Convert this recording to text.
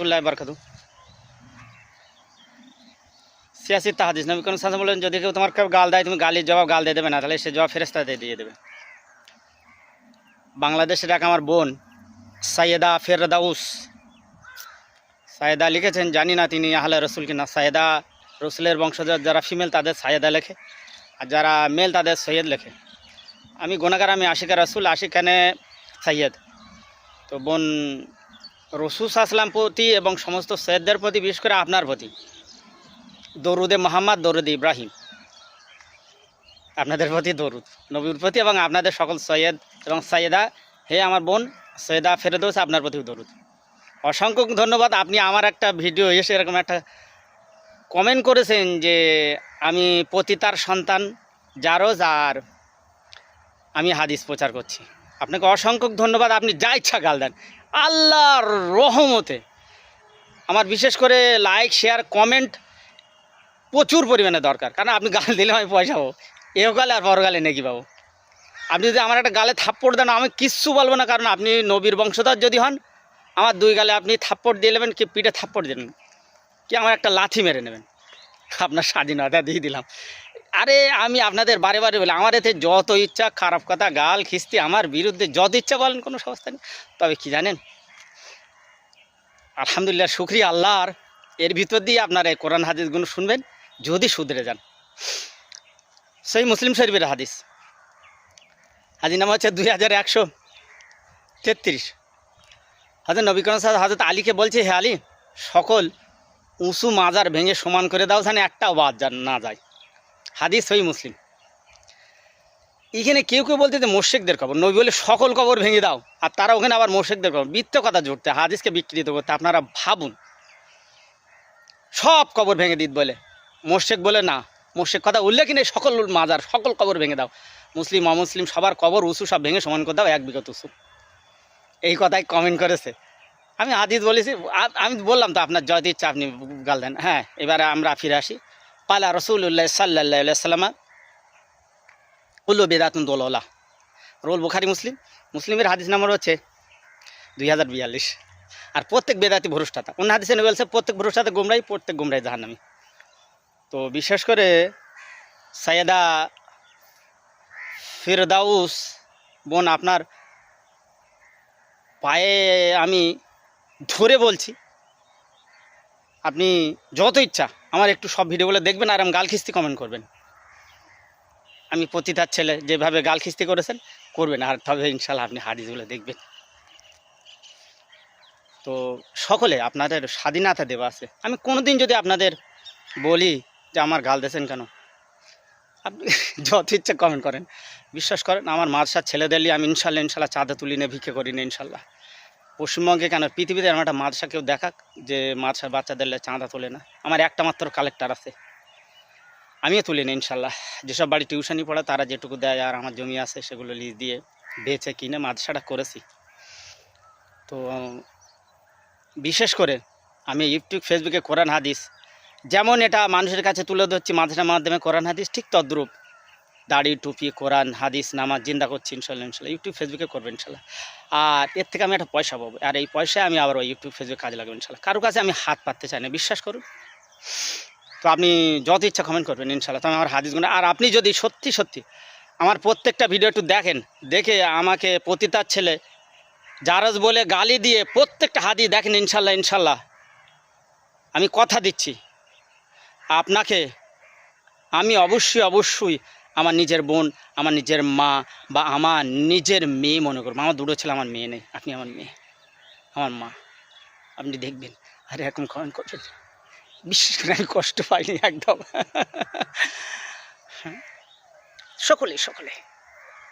বারকাতু। সিয়াসি তাহাদিস। নবী কোন বললেন যদি কেউ তোমার কেউ গাল দেয়, তুমি গালির জবাব গাল দিয়ে দেবে না, তাহলে সে জবাব ফেরেস্তা দিয়ে দেবে। বাংলাদেশের এক আমার বোন, সাইয়েদা ফেরদাউস। সাইয়েদা লিখেছেন, জানি না তিনি আহলে রসুল কিনা। সাইয়েদা রসুলের বংশধর যারা ফিমেল, তাদের সাইয়েদা লেখে। আর যারা মেল, তাদের সৈয়দ লেখে। আমি গোনাগার, আমি আশিকা রসুল আশিকানে সৈয়দ তো বোন রসুস আসলাম প্রতি এবং সমস্ত সৈয়দদের প্রতি, বিশেষ করে আপনার প্রতি। দরুদে মোহাম্মদ, দরুদ ইব্রাহিম। আপনাদের প্রতি দরুদ, নবীর প্রতি এবং আপনাদের সকল সৈয়দ এবং সৈয়দা। হে আমার বোন, সৈয়দা ফেরদৌস, আপনার প্রতি দরুদ। অসংখ্য ধন্যবাদ, আপনি আমার একটা ভিডিও এসে এরকম একটা কমেন্ট করেছেন যে আমি পতিতার সন্তান জারজ আর আমি হাদিস প্রচার করছি। আপনাকে অসংখ্য ধন্যবাদ, আপনি যা ইচ্ছা গাল দেন। আল্লাহর রহমতে। আমার বিশেষ করে লাইক শেয়ার কমেন্ট প্রচুর পরিমাণে দরকার। কারণ আপনি গাল দিলে আমি পয়সা পাবো। গালে আর পরগালে নেকি পাবো। আপনি যদি আমার একটা গালে থাপ্পড় দেন, আমি কিচ্ছু বলব না। কারণ আপনি নবীর বংশধর যদি হন, আমার দুই গালে আপনি থাপ্পড় দিয়ে নেবেন, কি পিঠে থাপ্পড় দেবেন কি আমার একটা লাথি মেরে নেবেন? আপনার স্বাধীনতা দিয়ে দিলাম। আরে আমি আপনাদের বারে বারে বলি, আমার এতে যত ইচ্ছা খারাপ কথা, গাল খিস্তি আমার বিরুদ্ধে যত ইচ্ছা বলেন কোনো সমস্যা নেই। তবে কি জানেন? আলহামদুলিল্লাহ, শুক্রিয়া আল্লাহর। এর ভিতর দিয়ে আপনার এই কোরআন হাদিসগুলো শুনবেন, যদি শুধরে যান। সেই মুসলিম শরীফের হাদিস। হাজির নাম হচ্ছে দুই হাজার একশো তেত্রিশ। হাজার নবীকরণ সাহেব হাজরত আলীকে বলছে, হে আলী, সকল উঁচু মাজার ভেঙে সমান করে দাও, যেন একটাও বাদ না যায়। হাদিস সই মুসলিম। এখানে কেউ কেউ বলতে যে মোর্শেকদের কবর। নবী বলে, সকল কবর ভেঙে দাও। আর তারা ওখানে আবার মোর্শেকদের কবর। বৃত্ত কথা জুড়তে, হাদিসকে বিকৃত করতে। আপনারা ভাবুন, সব কবর ভেঙে দিত বলে। মোর্শেক বলে, না মোর্শেক কথা উল্লেখ নেই। সকল মাজার, সকল কবর ভেঙে দাও। মুসলিম, অমুসলিম, সবার কবর উঁচু, সব ভেঙে সমান করে দাও, এক বিগত উঁচু। এই কথাই কমেন্ট করেছে। আমি হাদিস বলেছি আমি বললাম তো, আপনার জয়তি ইচ্ছা আপনি গাল দেন। হ্যাঁ এবারে আমরা ফিরে আসি। পালা রসুল্লাহ সাল্লাহ সাল্লামা উল্লু বেদাতুন দোলা রোল বুখারি মুসলিম মুসলিমের হাদিস নম্বর হচ্ছে দুই হাজার বিয়াল্লিশ। আর প্রত্যেক বেদাতি ভরুষ্টাতা। অন্য হাদিসে বলছে প্রত্যেক ভরুষ্টাতে গুমরাই প্রত্যেক গুমরাই জাহান্নামি। তো বিশেষ করে সাইয়েদা ফিরদাউস বোন আপনার পায়ে আমি ধরে বলছি আপনি যত ইচ্ছা আমার একটু সব ভিডিওগুলো দেখবেন আর আমি গাল খিস্তি কমেন্ট করবেন। আমি পতিতার ছেলে, যেভাবে গাল খিস্তি করেছেন, করবেন। আর তবে ইনশাল্লাহ আপনি হাদিসগুলো দেখবেন। তো সকলে আপনাদের স্বাধীনতা দেওয়া আছে। আমি কোনোদিন যদি আপনাদের বলি যে আমার গাল দিয়েছেন কেন, আপনি যত ইচ্ছা কমেন্ট করেন। বিশ্বাস করেন, আমার মাদ্রাসার ছেলেদের আমি ইনশাল্লাহ ইনশাল্লাহ চাঁদা তুলি নিয়ে ভিক্ষে করি না, ইনশাল্লাহ। পশ্চিমবঙ্গে কেন? পৃথিবীতে আমার একটা মাদ্রাসা কেউ দেখাক যে মাদ্রাসার বাচ্চাদের চাঁদা তোলে না। আমার একটা মাত্র কালেক্টর আছে। আমিও তুলি না ইনশাল্লাহ। যেসব বাড়ি টিউশনি পড়ে, তারা যেটুকু দেয় আর আমার জমি আছে, সেগুলো লিজ দিয়ে বেচে কিনে মাদ্রাসাটা করেছি। তো, বিশেষ করে আমি ইউটিউব ফেসবুকে কোরআন হাদিস, যেমন এটা মানুষের কাছে তুলে ধরছি, মাদ্রাসার মাধ্যমে কোরআন হাদিস, ঠিক তদ্রূপ। দাড়ি, টুপি, কোরআন, হাদিস, নামাজ, জিন্দা করছি, ইনশাল্লাহ ইনশাল্লাহ। ইউটিউব ফেসবুকে করবেন ইনশাল্লাহ। আর এর থেকে আমি একটা পয়সা পাবো। আর এই পয়সায় আমি আবার ওই ইউটিউব ফেসবুকে কাজে লাগাবো, ইনশাল্লাহ। কারও কাছে আমি হাত পাততে চাই না, বিশ্বাস করুন। তো আপনি যত ইচ্ছা কমেন্ট করবেন, ইনশাল্লাহ। তো আমি আমার হাদিসগুলো আর আপনি যদি সত্যি সত্যি আমার প্রত্যেকটা ভিডিও একটু দেখেন, দেখে আমাকে পতিতার ছেলে জারজ বলে গালি দিয়ে প্রত্যেকটা হাদি দেখেন, ইনশাল্লাহ ইনশাল্লাহ। আমি কথা দিচ্ছি। আপনাকে আমি অবশ্যই অবশ্যই আমার নিজের বোন, আমার নিজের মা বা আমার নিজের মেয়ে মনে করব আমার দুটো ছেলে, আমার মেয়ে নেই, আপনি আমার মেয়ে, আমার মা। আপনি দেখবেন, আর এরকম কমেন্ট করবেন বিশেষ করে আমি কষ্ট পাইনি একদম। হ্যাঁ। সকলে সকলে